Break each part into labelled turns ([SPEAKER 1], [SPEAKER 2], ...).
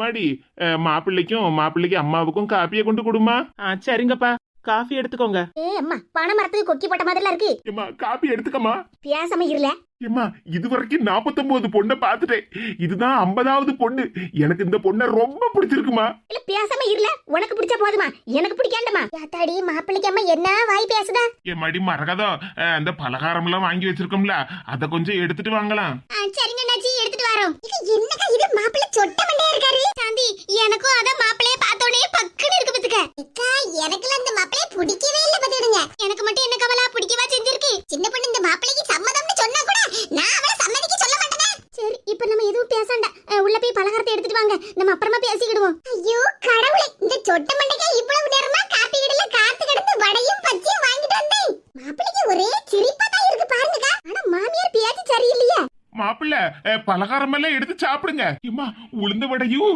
[SPEAKER 1] மாடி மாப்பிள்ளைக்கும் மாப்பிள்ளைக்கு அம்மாவுக்கும் காப்பியை கொண்டு கொடுமா.
[SPEAKER 2] ஆ சரிங்கப்பா. காஃபி எடுத்துக்கோங்க.
[SPEAKER 3] ஏ அம்மா பனை மரத்துக்கு கொக்கி போட்ட மாதிரிலாம் இருக்கு.
[SPEAKER 1] ஏம்மா காப்பி எடுத்துக்கம்மா.
[SPEAKER 3] பேசாம இருல
[SPEAKER 1] ஏம்மா இது வரைக்கும் நாற்பத்தொன்பது பொண்ணை பார்த்துட்டேன். இதுதான் ஐம்பதாவது பொண்ணு. எனக்கு இந்த பொண்ணை ரொம்ப பிடிச்சிருக்குமா?
[SPEAKER 3] இல்ல பேசாம இருல. உனக்கு பிடிச்ச போதுமா? எனக்கு பிடிக்காண்டமா? யாத்தாடி மாப்பிள்ளைக்கு அம்மா என்ன வாய் பேசுதா?
[SPEAKER 1] என் மடி அஹ், அந்த பலகாரம் எல்லாம் வாங்கி வச்சிருக்கோம்ல. அத கொஞ்சம் எடுத்துட்டு வாங்கலாம்.
[SPEAKER 3] சரிங்க அண்ணாச்சி. எடுத்துட்டு வரோம். இது என்னக்கா இது? மாப்பிள்ளை சொட்ட மண்டையா இருக்காரு? சாந்தி எனக்கும் அத மாப்பிள்ளைய பார்த்தோனே பக்குன்னு இருக்கு பத்துக்க. அக்கா எனக்குலாம் இந்த மாப்பிள்ளைய பிடிக்கவே இல்ல பாத்துடுங்க எனக்கு மட்டும் என்ன கவலா? பிடிக்கவா செஞ்சிருக்கு சின்ன பொண்ணு இந்த மாப்பிள்ளைக்கு சம்மதம்னு சொன்னா கூட நான் அவளை சம்மதிக்க சொல்ல மாட்டேனே சரி இப்போ நம்ம எதுவும் பேசாண்ட உள்ள போய் பலகாரத்தை எடுத்துட்டு வாங்க நம்ம அப்புறமா பேசிக்கிடுவோம் ஐயோ கடவுளே இந்த சொட்ட மண்டைக்கா இவ்வளவு நேரமா காப்பி கடையில காத்து கிடந்து வடையும் பச்சையும் வாங்கிட்டு வந்தேன் மாப்பிள்ளைக்கு ஒரே சிரிப்பா தான் இருக்கு பாருங்கக்கா ஆனா மாமியார் பேச்சு சரியில்லையே
[SPEAKER 1] இல்ல பலகாரம் எல்லாம் எடுத்து சாப்பிடுங்க. இம்மா உளுந்த வடையும்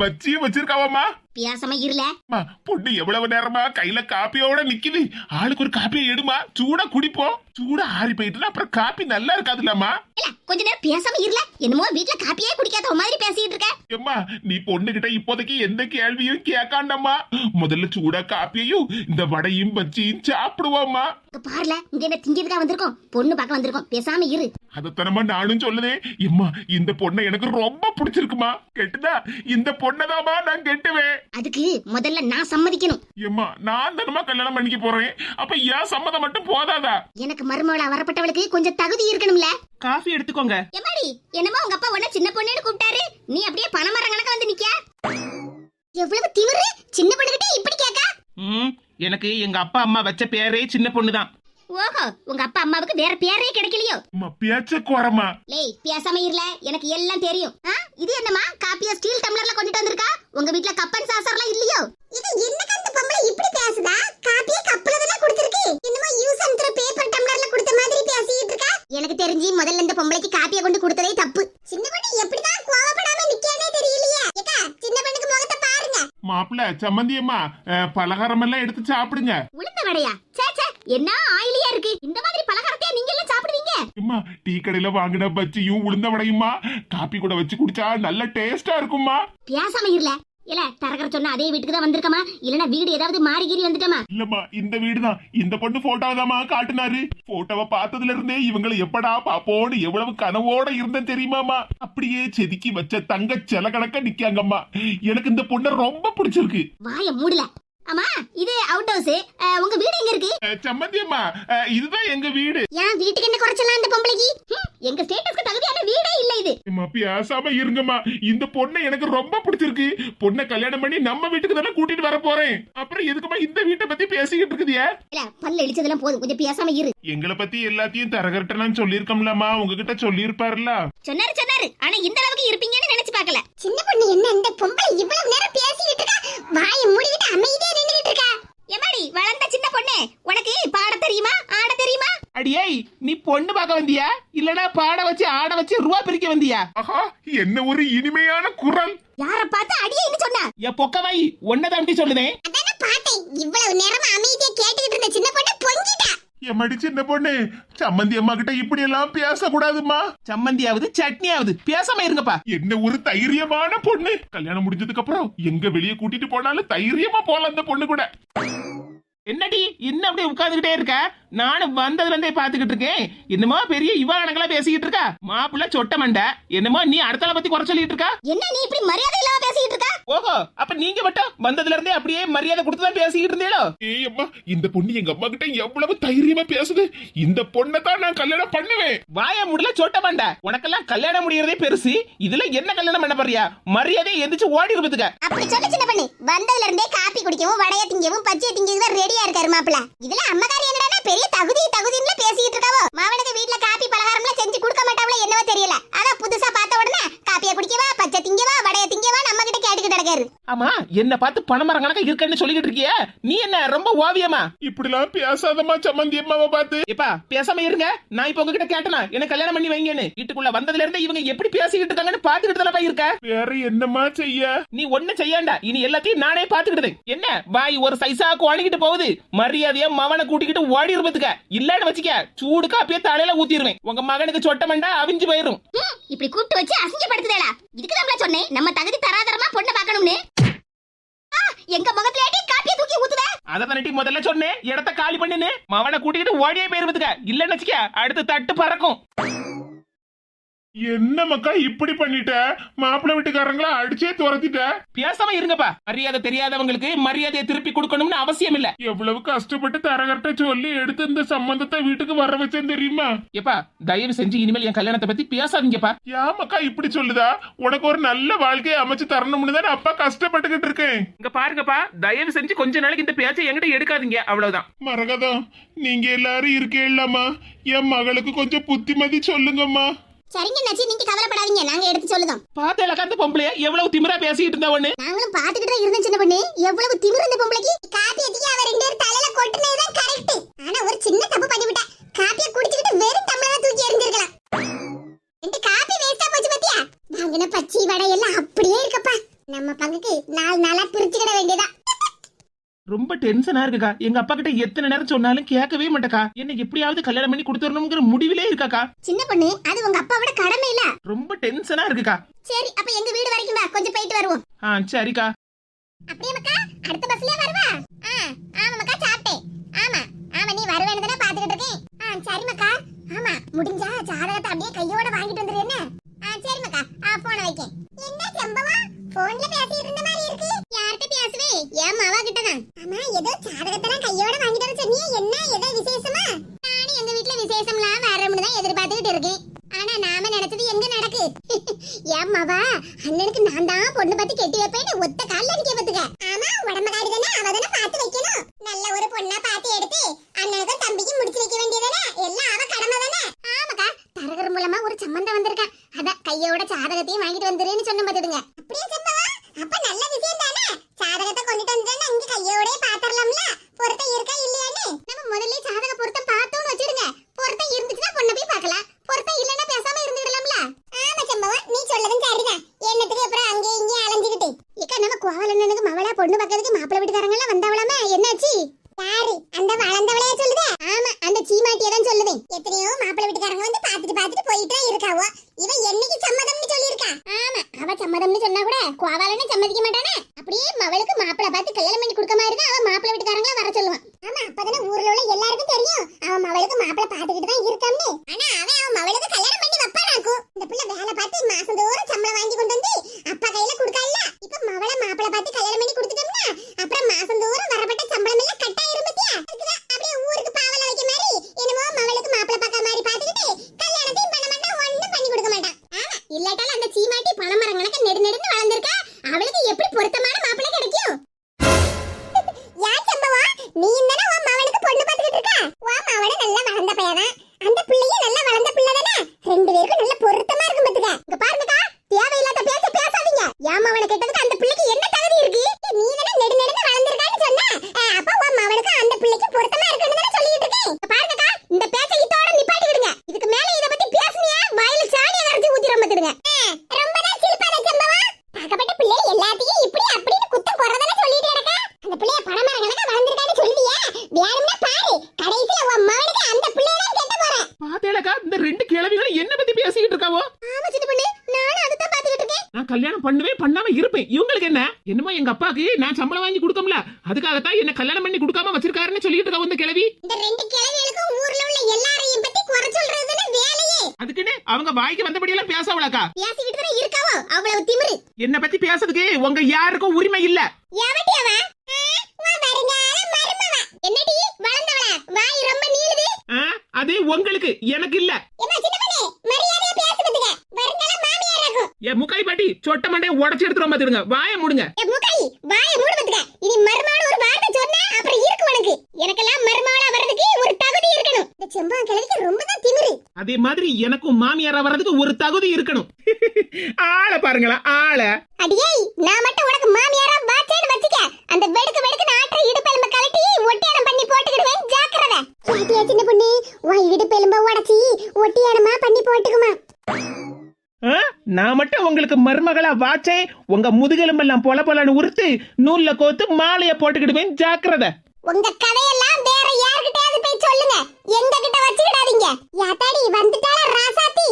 [SPEAKER 1] பஜ்ஜியும் வச்சிருக்காவாமா
[SPEAKER 3] பேசாம இருல
[SPEAKER 1] அம்மா, பொண்ணு எவ்வளவு நேரமா கையில காப்பியோட நிக்குது. ஆளுக்கு ஒரு காப்பியை எடுமா? சூடா குடிப்போம் சூடா ஆறி போயிட்டுனா அப்புறம் காப்பி நல்லா இருக்காதுல்லம்மா.
[SPEAKER 3] கொஞ்ச நேரம் பேசாம இருல என்னமோ வீட்ல காப்பியே குடிக்காத மாதிரி பேசிட்டு இருக்க.
[SPEAKER 1] ஏம்மா நீ பொண்ணுகிட்ட இப்போதைக்கு எந்த கேள்வியும் கேட்காண்டம்மா. முதல்ல சூடா காப்பியையும் இந்த வடையும் பஜ்ஜியும் சாப்பிடுவோம்மா.
[SPEAKER 3] பாருல இங்க என்ன திங்கிறதுக்கா வந்திருக்கோம்? பொண்ணு பார்க்க வந்திருக்கோம். பேசாம இரு.
[SPEAKER 1] அதத்தனமா நானும் சொல்லுதே. எம்மா இந்த பொண்ணை எனக்கு ரொம்ப பிடிச்சிருக்குமா. கெட்டுதா? இந்த பொண்ணதாமா நான் கெட்டுவேன்.
[SPEAKER 3] அதுக்கு முதல்ல நான் சம்மதிக்கணும்.
[SPEAKER 1] எம்மா நான் தானமா கல்யாணம் பண்ணிக்க போறேன். அப்ப ஏன் சம்மதம் மட்டும் போதாதா?
[SPEAKER 3] எனக்கு மருமகளா வரப்பட்டவளுக்கு கொஞ்சம் தகுதி இருக்கணும்ல.
[SPEAKER 2] காஃபி எடுத்துக்கோங்க.
[SPEAKER 3] எம்மாடி என்னமோ உங்க அப்பா உன்ன சின்ன பொண்ணுன்னு கூப்பிட்டாரு? நீ அப்படியே பணமரம் கணக்க வந்து நிக்க எவ்வளவு திமிரு? சின்ன பொண்ணுகிட்ட இப்படி கேக்கா?
[SPEAKER 2] ம் எனக்கு எங்க அப்பா அம்மா வச்ச பேரே சின்ன பொண்ணு தான்
[SPEAKER 3] ஓஹோ உங்க அப்பா அம்மாவுக்கு வேற பேரே கிடைக்கலையோ?
[SPEAKER 1] அம்மா பேச்ச குறமா
[SPEAKER 3] லேய் பேசாம இருல எனக்கு எல்லாம் தெரியும். இது என்னமா காப்பியா ஸ்டீல் டம்ளர்ல கொண்டுட்டு வந்திருக்கா? உங்க வீட்ல கப்பன் சாசர்லாம் இல்லையோ? இது என்ன அந்த பொம்பளை இப்படி பேசுதா? காப்பிய கப்பல தான கொடுத்திருக்கு? என்னமோ யூஸ் அண்ட் த்ரோ பேப்பர் டம்ளர்ல கொடுத்த மாதிரி பேசிட்டு இருக்கா? எனக்கு தெரிஞ்சு முதல்ல இந்த பொம்பளைக்கு காப்பிய கொண்டு கொடுத்ததே தப்பு. சின்ன பொண்ணு எப்படி தான் கோவப்படாம நிக்கானே தெரியலையே. ஏக்கா சின்ன பொண்ணுக்கு முகத்தை பாருங்க.
[SPEAKER 1] மாப்பிள்ள சம்மந்தி அம்மா அஹ், பலகாரம் எல்லாம் எடுத்து சாப்பிடுங்க.
[SPEAKER 3] உளுந்த வடையா? சே சே என்ன ஆயிலியா இருக்கு இந்த மாதிரி பலகாரத்தையா நீங்க எல்லாம் சாப்பிடுவீங்க
[SPEAKER 1] அம்மா டீ கடையில வாங்கின பஜ்ஜியும் உளுந்த வடையுமா காப்பி கூட வச்சு குடிச்சா நல்ல டேஸ்டா இருக்குமா?
[SPEAKER 3] பேசாம இருல. இல்ல தரகர சொன்ன அதே வீட்டுக்கு தான் வந்திருக்கமா? இல்லனா வீடு ஏதாவது மாறி கீறி வந்துட்டமா?
[SPEAKER 1] இல்லம்மா இந்த வீடுதான். இந்த பொண்ணு போட்டோதாம்மா காட்டுனாரு. போட்டோவை பார்த்ததுல இருந்தே இவங்களை எப்படா பாப்போன்னு எவ்வளவு கனவோட இருந்தேன் தெரியுமாமா அப்படியே செதுக்கி வச்ச தங்க செல கணக்க நிக்காங்கம்மா. எனக்கு இந்த பொண்ணை ரொம்ப பிடிச்சிருக்கு.
[SPEAKER 3] வாய மூடல. ஆமா இது அவுட் ஹவுஸ் உங்க வீடு எங்க இருக்கு?
[SPEAKER 1] சம்மந்தி அம்மா இதுதான் எங்க வீடு.
[SPEAKER 3] ஏன் வீட்டுக்கு என்ன குறைச்சலாம் அந்த பொம்பளைக்கு? எங்க ஸ்டேட்டஸ்க்கு தகுதியான வீடே இல்ல இது.
[SPEAKER 1] அம்மா பேசாம இருங்கம்மா. இந்த பொண்ணை எனக்கு ரொம்ப பிடிச்சிருக்கு. பொண்ணை கல்யாணம் பண்ணி நம்ம வீட்டுக்கு தானே கூட்டிட்டு வர போறேன். அப்புறம் எதுக்குமா இந்த வீட்டை பத்தி பேசிக்கிட்டு இருக்குதியா
[SPEAKER 3] இல்ல பல்ல இழிச்சதெல்லாம் போதும். கொஞ்சம் பேசாம இரு.
[SPEAKER 1] எங்களை பத்தி எல்லாத்தையும் தரகர்கிட்ட நான் சொல்லியிருக்கோம்லம்மா உங்ககிட்ட சொல்லியிருப்பாருல
[SPEAKER 3] சொன்னாரு சொன்னாரு. ஆனா இந்த அளவுக்கு இருப்பீங்கன்னு நினைச்சு பார்க்கல. சின்ன பொண்ணு என்ன இந்த பொம்பளை இவ்வளவு நேரம் பேசிக்கிட்டு இருக்கா? வாயை மூடிக்கிட்டு அமைதியா நின்னுகிட்டு இருக்கா? எமாடி வளர்ந்த சின்ன பொண்ணு உனக்கு பாட தெரியுமா? ஆட தெரியுமா?
[SPEAKER 2] அடியே நீ பொண்ணு பார்க்க வந்தியா? இல்லனா பாட வச்சு ஆட வச்சு ரூபா பிரிக்க வந்தியா?
[SPEAKER 1] ஆஹா என்ன ஒரு இனிமையான குரல்.
[SPEAKER 3] யார பார்த்து அடியேன்னு சொன்னா?
[SPEAKER 2] என் பொக்கவை ஒன்னதாண்டி சொல்லுதேன்
[SPEAKER 3] அதான பார்த்தேன் இவ்வளவு நேரமா அமைதியா கேட்டுக்கிட்டு இருந்த சின்ன பொண்ணு பொங்கிட்டா?
[SPEAKER 1] எம்மாடி சின்ன பொண்ணு. சம்மந்தி அம்மா கிட்ட இப்படி எல்லாம் பேசக்கூடாதுமா
[SPEAKER 2] சம்மந்தியாவது சட்னியாவது பேசாம இருங்கப்பா.
[SPEAKER 1] என்ன ஒரு தைரியமான பொண்ணு. கல்யாணம் முடிஞ்சதுக்கு அப்புறம் எங்க வெளியே கூட்டிட்டு போனாலும் தைரியமா போலாம் அந்த பொண்ணு கூட.
[SPEAKER 2] என்னடி இன்னும் அப்படியே உட்கார்ந்துகிட்டே இருக்க? நானும் வந்ததுல இருந்தே பாத்துக்கிட்டு இருக்கேன். என்னமோ பெரிய இவானங்களா பேசிக்கிட்டு இருக்கா? மாப்பிள்ள சொட்ட மண்டை என்னமோ நீ அடுத்தால பத்தி குறை சொல்லிட்டு இருக்கா?
[SPEAKER 3] என்ன நீ இப்படி மரியாதை இல்லாம பேசிக்கிட்டு இருக்கா?
[SPEAKER 2] ஓஹோ அப்ப நீங்க மட்டும் வந்ததுல இருந்தே அப்படியே மரியாதை கொடுத்து தான் பேசிக்கிட்டு இருந்தீங்களோ?
[SPEAKER 1] ஏய் அம்மா இந்த பொண்ணு எங்க அம்மா கிட்ட எவ்வளவு தைரியமா பேசுது. இந்த பொண்ணை தான் நான் கல்யாணம் பண்ணுவேன்.
[SPEAKER 2] வாய முடியல சொட்ட மண்டை. உனக்கெல்லாம் கல்யாணம் முடியறதே பெருசு. இதுல என்ன கல்யாணம் பண்ண போறியா? மரியாதையை எந்திரிச்சு ஓடி இருப்பதுக்க
[SPEAKER 3] அப்படி சொல்ல சின்ன பண்ணு. வந்ததுல இருந்தே காப்பி குடிக்கவும் வடைய திங்கவும் பச்சையை திங்கவும் ரெடியா இருக்காரு மாப்பிள இதுல அம்மகாரி என்னடா பெரிய தகுதி தகுதின்னு பேசிக்கிட்டு இருக்காவோ? மாவனுக்கு வீட்ல காப்பி பலகாரம்லாம் செஞ்சு கொடுக்க மாட்டாவளோ என்னவோ தெரியல அதான் புதுசா பார்த்த உடனே காப்பியை குடிக்கவா பச்சை திங்கவா வடைய திங்கவா நம்ம கிட்ட கேட்டுக்கிட்டு கிடக்கு இருக்காரு
[SPEAKER 2] ஆமா. என்ன பார்த்து பணமரம் கணக்கா இருக்கன்னு சொல்லிக்கிட்டு இருக்கிய. நீ என்ன ரொம்ப ஓவியமா?
[SPEAKER 1] இப்படிலாம் பேசாதம்மா சம்மந்தி அம்மாவை பார்த்து.
[SPEAKER 2] எப்பா பேசாம இருங்க. நான் இப்ப உங்ககிட்ட கேட்டனா என்ன கல்யாணம் பண்ணி வைங்கன்னு. வீட்டுக்குள்ள வந்ததுல இருந்து இவங்க எப்படி பேசிக்கிட்டு இருக்காங்கன்னு பாத்துக்கிட்டு தானே இருக்க?
[SPEAKER 1] வேற என்னம்மா செய்ய?
[SPEAKER 2] நீ ஒண்ணு செய்யாண்டா. இனி எல்லாத்தையும் நானே பாத்துக்கிட்டது என்ன வாய் ஒரு சைஸாக்கு அணுகிட்டு போகுது. மரியாதையா மவனை கூட்டிக்கிட்டு ஓடி இருப்பதுக்க இல்லன்னு வச்சுக்க சூடு காப்பிய தலையில ஊத்திடுவேன் உங்க மகனுக்கு சொட்டமண்டா அவிஞ்சு போயிரும்.
[SPEAKER 3] ம், இப்படி கூப்பிட்டு வச்சு அசிங்கப்படுத்துதேடா. இதுக்கு தான் சொன்னேன் நம்ம தகுதி தராதரமா பொண்ணை பார்க்கணும்னு. எங்க முகத்துல காப்பியை தூக்கி ஊத்துத?
[SPEAKER 2] அத தானட்டி முதல்ல சொன்னேன் இடத்த காலி பண்ணுன்னு. மவனை கூட்டிட்டு ஓடியே போயிருவதுக்க இல்லன்னு வச்சுக்க அடுத்து தட்டு பறக்கும்.
[SPEAKER 1] என்ன மக்கா இப்படி பண்ணிட்ட? மாப்பிள்ளை வீட்டுக்காரங்கள அடிச்சே துரத்திட்ட?
[SPEAKER 2] பேசாம இருங்கப்பா. மரியாதை தெரியாதவங்களுக்கு மரியாதையை திருப்பி கொடுக்கணும்னு அவசியம் இல்ல.
[SPEAKER 1] எவ்வளவு கஷ்டப்பட்டு தரகர்ட்ட சொல்லி எடுத்து இந்த சம்பந்தத்தை வீட்டுக்கு வர வச்சேன் தெரியுமா?
[SPEAKER 2] எப்பா தயவு செஞ்சு இனிமேல் என் கல்யாணத்தை பத்தி பேசாதீங்கப்பா.
[SPEAKER 1] ஏமாக்கா இப்படி சொல்லுதா? உனக்கு ஒரு நல்ல வாழ்க்கையை அமைச்சு தரணும்னு தான் அப்பா கஷ்டப்பட்டுக்கிட்டு இருக்கேன்.
[SPEAKER 2] இங்க பாருங்கப்பா தயவு செஞ்சு கொஞ்ச நாளைக்கு இந்த பேச்சை என்கிட்ட எடுக்காதீங்க. அவ்வளவுதான்.
[SPEAKER 1] மரகதம் நீங்க எல்லாரும் இருக்கேல்லாமா என் மகளுக்கு கொஞ்சம் புத்திமதி சொல்லுங்கம்மா.
[SPEAKER 3] சரிங்க நச்சி நீங்க கவலைப்படாதீங்க. நாங்க எடுத்து சொல்லுதோம்.
[SPEAKER 2] பார்த்தேல அந்த பொம்பளைய எவ்வளவு திமிரா பேசிட்டு இருந்தா ஒண்ணு
[SPEAKER 3] நாங்களும் பாத்துக்கிட்டு தான் இருந்தோம் சின்ன பொண்ணு. எவ்வளவு திமிரு இந்த பொம்பளைக்கு? காப்பி எதுக்கு அவ ரெண்டு பேரும் தலையில கொட்டுனதுதான் கரெக்ட் ஆனா ஒரு சின்ன தப்பு பண்ணிவிட்டா. காப்பிய குடிச்சிட்டு வெறும் டம்ளரா தூக்கி எறிஞ்சிருக்கலாம். ரெண்டு காப்பி வேஸ்டா போச்சு பாத்தியா? வாங்கின பச்சி வடை எல்லாம் அப்படியே இருக்கப்பா. நம்ம பங்குக்கு நாலு நாளா பிரிச்சுக்கிட வேண்டியதா?
[SPEAKER 2] ரொம்ப டென்ஷனா இருக்குக்கா. எங்க அப்பா கிட்ட எத்தனை நேரம் சொன்னாலும் கேட்கவே மாட்டேக்கா. என்ன எப்படியாவது கல்யாணம் பண்ணி கொடுத்துடணுங்கிற முடிவிலே இருக்காக்கா.
[SPEAKER 3] சின்ன பொண்ணு அது உங்க அப்பாவோட கடமை இல்ல?
[SPEAKER 2] ரொம்ப டென்ஷனா இருக்குக்கா.
[SPEAKER 3] சரி அப்ப எங்க வீடு வரைக்கும் வா. கொஞ்சம் போயிட்டு வருவோம்.
[SPEAKER 2] ஆ சரிக்கா.
[SPEAKER 3] அப்படியே மக்கா அடுத்த பஸ்லயே வருவா? ஆ ஆமா மக்கா சாப்பிட்டேன். ஆமா ஆமா நீ வருவேன்னு தானே பாத்துக்கிட்டு இருக்கேன். ஆ சரி மக்கா. ஆமா முடிஞ்சா ஜாதகத்தை அப்படியே கையோட வாங்கிட்டு வந்துரு என்ன? ஆ சரி மக்கா ஆ போன வைக்கேன். என்ன சம்பவம்? போன்ல பேசிட்டு இருந்த மாதிரி இருக்கு. பேசுவே என் மாவா கிட்ட தான் ஆமா ஏதோ ஜாதகத்தெல்லாம் கையோட வாங்கிட்டு வர சொன்னியே என்ன ஏதோ விசேஷமா? நானும் எங்க வீட்ல விசேஷம்லாம் வரணும்னு தான் எதிர்பார்த்துக்கிட்டு இருக்கேன். ஆனா நாம நினைச்சது எங்க நடக்கு? என் மவா அண்ணனுக்கு நான் தான் பொண்ணு பார்த்து கெட்டி வைப்பேன்னு ஒத்த கால்ல நிக்க பத்துக்க ஆமா உடம்புக்காரி தானே அவ தானே பார்த்து வைக்கணும். நல்ல ஒரு பொண்ணா பார்த்து எடுத்து அண்ணனுக்கும் தம்பிக்கும் முடிச்சு வைக்க வேண்டியதானே? எல்லாம் அவ கடமை தானே? ஆமாக்கா தரகர் மூலமா ஒரு சம்பந்தம் வந்திருக்கா. அதான் கையோட ஜாதகத்தையும் வாங்கிட்டு வந்துருன்னு சொன்ன பாத்துடுங்க அப்படியே சம்பவா அப்ப நல்ல விஷயம் தானே ஜாதகத்தை கொண்டுட்டு வந்துட்டேன்னா இங்க கையோடே பாத்திரலாம்ல பொருத்தம் இருக்கா இல்லையான்னு நம்ம முதல்ல ஜாதக பொருத்தம் பார்த்தோம்னு வச்சிருங்க பொருத்தம் இருந்துச்சுன்னா பொண்ணை போய் பார்க்கலாம் பொருத்தம் இல்லைன்னா பேசாம இருந்துடலாம்ல ஆமா சம்பவம் நீ சொல்லதும் சரிதான் என்னத்துக்கு அப்புறம் அங்கே இங்கே அலைஞ்சுக்கிட்டு இக்கா நம்ம கோவலண்ணனுக்கு மவளா பொண்ணு பார்க்கறதுக்கு மாப்பிள்ளை வீட்டுக்காரங்க எல்லாம் வந்தவளாமே? என்னாச்சு? யாரு? அந்த வளர்ந்தவளையா சொல்லுதே? ஆமா அந்த சீமாட்டியை தான் சொல்லுவேன் எத்தனையோ மாப்பிள்ளை வீட்டுக்காரங்க வந்து பாத்துட்டு பாத்துட்டு போயிட்டே இருக்காவோ. இவ என்னைக்கு சம்மதம்னு சொல்லியிருக்கா? ஆமா அவ சம்மதம்னு சொன்னா கூட கோவாலன்னு சம்மதிக்க மாட்டானே. அப்படியே மவளுக்கு மாப்பிள்ளை பார்த்து கல்யாணம் பண்ணி கொடுக்க மாதிரி தான் அவன் மாப்பிள்ளை வீட்டுக்காரங்கள வர சொல்லுவான் ஆமா அப்பதானே ஊர்ல உள்ள எல்லாருக்கும் தெரியும். அவன் மவளுக்கு மாப்பிள்ளை பாத்துக்கிட்டு
[SPEAKER 2] கல்யாணம் பண்ணவே பண்ணாம இருப்பேன். இவங்களுக்கு என்ன? என்னமோ எங்க அப்பாக்கு நான் சம்பளம் வாங்கி கொடுக்கல அதுக்காகத்தான் என்ன கல்யாணம் பண்ணி கொடுக்காம வச்சிருக்காருன்னு சொல்லிட்டு இருக்கா இந்த கிழவி?
[SPEAKER 3] இந்த ரெண்டு கிழவிகளுக்கும் ஊர்ல உள்ள எல்லாரையும் பத்தி குறை சொல்றதுன்னு வேலையே.
[SPEAKER 2] அதுக்குன்னு அவங்க வாய்க்கு வந்தபடி எல்லாம் பேசவளாக்கா
[SPEAKER 3] பேசிக்கிட்டு தான் இருக்காவோ? அவ்வளவு திமிரு.
[SPEAKER 2] என்ன பத்தி பேசுறதுக்கு உங்க யாருக்கும் உரிமை இல்ல.
[SPEAKER 3] எவட்டி அவ? வருங்கால மருமவ. என்னடி வளர்ந்தவள? வாய் ரொம்ப நீளுது.
[SPEAKER 2] ஆ, அது உங்களுக்கு எனக்கு இல்ல. ஏ முக்காய் பாட்டி சொட்ட மண்டைய உடைச்சு எடுத்துற மாத்திடுங்க வாய முடுங்க.
[SPEAKER 3] ஏ முக்காய் வாய மூடு வந்துங்க இனி மர்மான ஒரு வார்த்தை சொன்னா அப்புறம் இருக்கு உனக்கு. எனக்கெல்லாம் மர்மாளா வர்றதுக்கு ஒரு தகுதி இருக்கணும். இந்த செம்பான் கிழவிக்கு ரொம்ப தான் திமிரு.
[SPEAKER 2] அதே மாதிரி எனக்கும் மாமியாரா வர்றதுக்கு ஒரு தகுதி இருக்கணும். ஆள பாருங்களா ஆள.
[SPEAKER 3] அடியே நான் மட்டும் உனக்கு மாமியாரா வாச்சேன்னு வச்சுக்க. அந்த வெடுக்கு வெடுக்கு நாட்டை இடுப்பெலும்ப கழட்டி ஒட்டியானம் பண்ணி போட்டுக்கிடுவேன் ஜாக்கிரதை. பாட்டியா சின்ன பொண்ணு உன் இடுப்பெலும்ப உடச்சி ஒட்டியானமா பண்ணி போட்டுக்குமா.
[SPEAKER 2] நான் மட்டும் உங்களுக்கு மருமகளா வாச்சே உங்க முதுகெலும்பெல்லாம் பொல பொலன்னு உறுத்து நூல்ல கோத்து மாலைய போட்டுக்கிடுவேன் ஜாக்கிரத.
[SPEAKER 3] உங்க கதையெல்லாம் வேற யார்கிட்டயாவது போய் சொல்லுங்க. எங்க கிட்ட வச்சுக்கிடாதீங்க. யாத்தாடி வந்துட்டாளா ராசாத்தி?